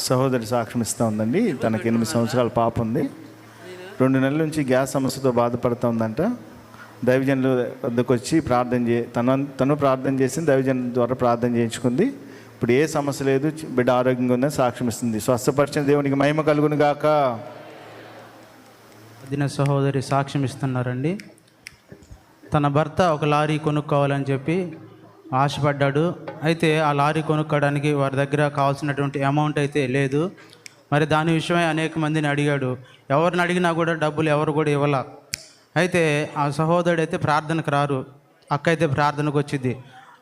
సహోదరి సాక్ష్యం ఇస్తూ ఉందండి. తనకి ఎనిమిది సంవత్సరాల పాప ఉంది. రెండు నెలల నుంచి గ్యాస్ సమస్యతో బాధపడుతూ ఉందంట. దైవజనుల వద్దకు వచ్చి ప్రార్థన చే తన తను ప్రార్థన చేసి దైవజనుల ద్వారా ప్రార్థన చేయించుకుంది. ఇప్పుడు ఏ సమస్య లేదు బిడ్డ ఆరోగ్యంగా ఉందని సాక్ష్యం ఇస్తుంది. స్వస్థపరిచిన దేవునికి మహిమ కలుగును గాక. దిన సహోదరి సాక్ష్యం ఇస్తున్నారండి. తన భర్త ఒక లారీ కొనుక్కోవాలని చెప్పి ఆశపడ్డాడు. అయితే ఆ లారీ కొనుక్కోవడానికి వారి దగ్గర కావాల్సినటువంటి అమౌంట్ అయితే లేదు. మరి దాని విషయమై అనేక మందిని అడిగాడు. ఎవరిని అడిగినా కూడా డబ్బులు ఎవరు కూడా ఇవ్వాల. అయితే ఆ సహోదరుడు అయితే ప్రార్థనకు రారు. అక్క అయితే ప్రార్థనకు వచ్చింది.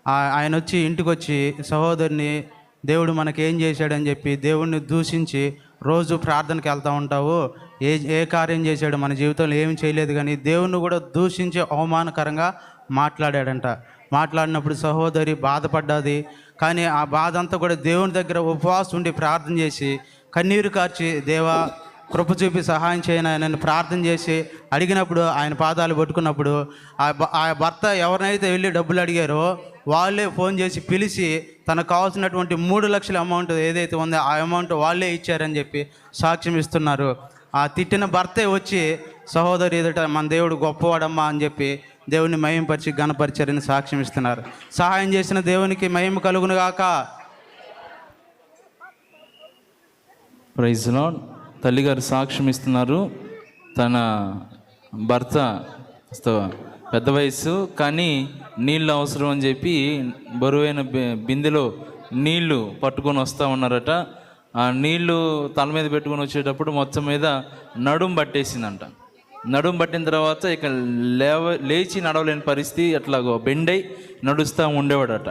ఆ- ఆయన వచ్చి ఇంటికి వచ్చి సహోదరుని దేవుడు మనకి ఏం చేశాడని చెప్పి దేవుడిని దూషించి రోజు ప్రార్థనకి వెళ్తూ ఉంటావు. ఏ ఏ కార్యం చేశాడు మన జీవితంలో ఏమి చేయలేదు కానీ దేవుణ్ణి కూడా దూషించి అవమానకరంగా మాట్లాడాడంట. మాట్లాడినప్పుడు సహోదరి బాధపడ్డది. కానీ ఆ బాధ అంతా కూడా దేవుని దగ్గర ఉపవాసం ఉండి ప్రార్థన చేసి కన్నీరు కార్చి దేవా కృప చూపి సహాయం చేయను ఆయన ప్రార్థన చేసి అడిగినప్పుడు ఆయన పాదాలు పట్టుకున్నప్పుడు ఆ ఆ భర్త ఎవరినైతే వెళ్ళి డబ్బులు అడిగారో వాళ్ళే ఫోన్ చేసి పిలిచి తనకు కావాల్సినటువంటి మూడు లక్షల అమౌంట్ ఏదైతే ఉందో ఆ అమౌంట్ వాళ్ళే ఇచ్చారని చెప్పి సాక్ష్యం ఇస్తున్నారు. ఆ తిట్టిన భర్తే వచ్చి సహోదరి ఎదుట మన దేవుడు గొప్పవాడమ్మా అని చెప్పి దేవుని మయంపరిచి గణపరిచారని సాక్ష్యం ఇస్తున్నారు. సహాయం చేసిన దేవునికి మయం కలుగును గాక. ప్రైజ్ లాడ్ తల్లిగారు సాక్ష్యం ఇస్తున్నారు. తన భర్త పెద్ద వయసు కానీ నీళ్ళు అవసరం అని చెప్పి బరువైన బిందెలో నీళ్ళు పట్టుకొని వస్తూ ఉన్నారట. ఆ నీళ్ళు తల మీద పెట్టుకొని వచ్చేటప్పుడు మొత్తం మీద నడుం పట్టేసిందంట. నడుం పట్టిన తర్వాత ఇక లేవ లేచి నడవలేని పరిస్థితి అట్లాగో బెండై నడుస్తూ ఉండేవాడట.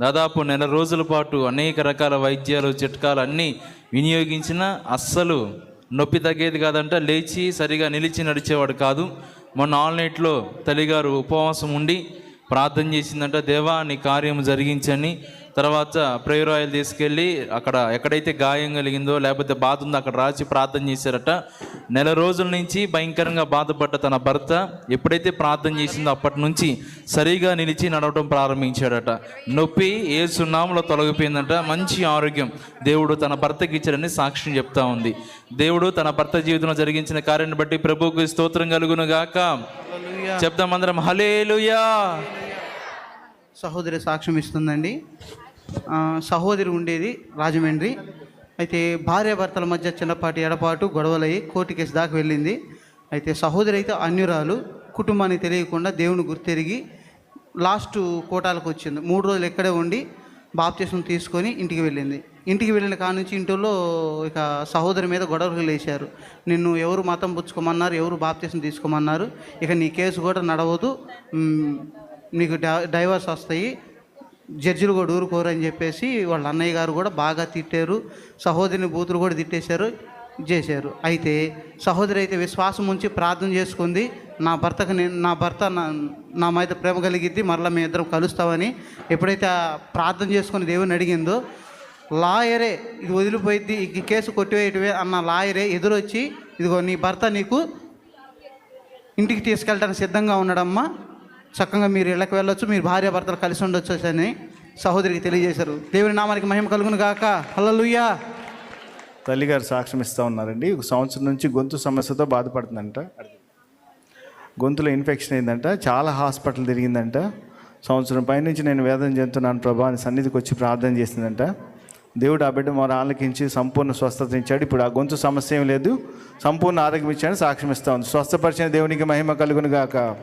దాదాపు నెల రోజుల పాటు అనేక రకాల వైద్యాలు చిట్కాలు అన్నీ వినియోగించిన అస్సలు నొప్పి తగ్గేది కాదంట. లేచి సరిగా నిలిచి నడిచేవాడు కాదు. మొన్న ఆల్నైట్లో తల్లిగారు ఉపవాసం ఉండి ప్రార్థన చేసిందంట దేవా నీ కార్యం జరిగించని తర్వాత ప్రేయర్ ఆయిల్ తీసుకెళ్ళి అక్కడ ఎక్కడైతే గాయం కలిగిందో లేకపోతే బాధ ఉందో అక్కడ రాసి ప్రార్థన చేశారట. నెల రోజుల నుంచి భయంకరంగా బాధపడ్డ తన భర్త ఎప్పుడైతే ప్రార్థన చేసిందో అప్పటి నుంచి సరిగా నిలిచి నడవటం ప్రారంభించాడట. నొప్పి ఏ సున్నాములో తొలగిపోయిందంట. మంచి ఆరోగ్యం దేవుడు తన భర్తకి ఇచ్చాడని సాక్ష్యం చెప్తా ఉంది. దేవుడు తన భర్త జీవితంలో జరిగించిన కార్యాన్ని బట్టి ప్రభువుకు స్తోత్రం కలుగును గాక చెప్దాం అందరం హలేలుయా సహోదరి సాక్ష్యం ఇస్తుందండి. సహోదరి ఉండేది రాజమండ్రి. అయితే భార్యాభర్తల మధ్య చిన్నపాటి ఎడపాటు గొడవలయ్యి కోర్టు కేసు దాకా వెళ్ళింది. అయితే సహోదరి అయితే అన్యురాలు. కుటుంబాన్ని తెలియకుండా దేవుని గుర్తెరిగి లాస్ట్ కోటాలకు వచ్చింది. మూడు రోజులు ఎక్కడే ఉండి బాప్తీసం తీసుకొని ఇంటికి వెళ్ళింది. ఇంటికి వెళ్ళిన కాడ నుంచి ఇంటిలో ఇక సహోదరి మీద గొడవలు లేచారు నిన్ను ఎవరు మతం పుచ్చుకోమన్నారు ఎవరు బాప్తీసం తీసుకోమన్నారు ఇక నీ కేసు కూడా నడవదు నీకు డై- డైవర్స్ వస్తాయి జడ్జిలు కూడా ఊరుకోరు అని చెప్పేసి వాళ్ళ అన్నయ్య గారు కూడా బాగా తిట్టారు. సహోదరిని బూతులు కూడా తిట్టేశారు చేశారు. అయితే సహోదరి అయితే విశ్వాసం ఉంచి ప్రార్థన చేసుకుంది. నా భర్తకు నేను నా భర్త నా నా మీద ప్రేమ కలిగిద్ది మరలా మేము ఇద్దరం కలుస్తామని ఎప్పుడైతే ప్రార్థన చేసుకుని దేవుని అడిగిందో లాయరే ఇది వదిలిపోయింది ఈ కేసు కొట్టివేయటమే అన్న లాయరే ఎదురొచ్చి ఇదిగో నీ భర్త నీకు ఇంటికి తీసుకెళ్ళడానికి సిద్ధంగా ఉన్నాడమ్మా చక్కగా మీరు ఇళ్ళకి వెళ్ళొచ్చు మీరు భార్య భర్తలు కలిసి ఉండొచ్చు అని సహోదరికి తెలియజేశారు. దేవుని నామానికి మహిమ కలుగును గాక. హల్లెలూయా. తల్లిగారు సాక్ష్యం ఇస్తూ ఉన్నారండి. ఒక సంవత్సరం నుంచి గొంతు సమస్యతో బాధపడుతుందంట. గొంతులో ఇన్ఫెక్షన్ అయిందంట. చాలా హాస్పిటల్ తిరిగిందంట. సంవత్సరం పైనుంచి నేను వేదన చెందుతున్నాను ప్రభా అని సన్నిధికి వచ్చి ప్రార్థన చేసిందంట దేవుడు ఆ బిడ్డ మరి ఆలకించి సంపూర్ణ స్వస్థత ఇచ్చాడు. ఇప్పుడు ఆ గొంతు సమస్య ఏం లేదు. సంపూర్ణ ఆరోగ్యం ఇచ్చాడు సాక్ష్యం ఇస్తా ఉంది. స్వస్థపరిచిన దేవునికి మహిమ కలుగును గాక.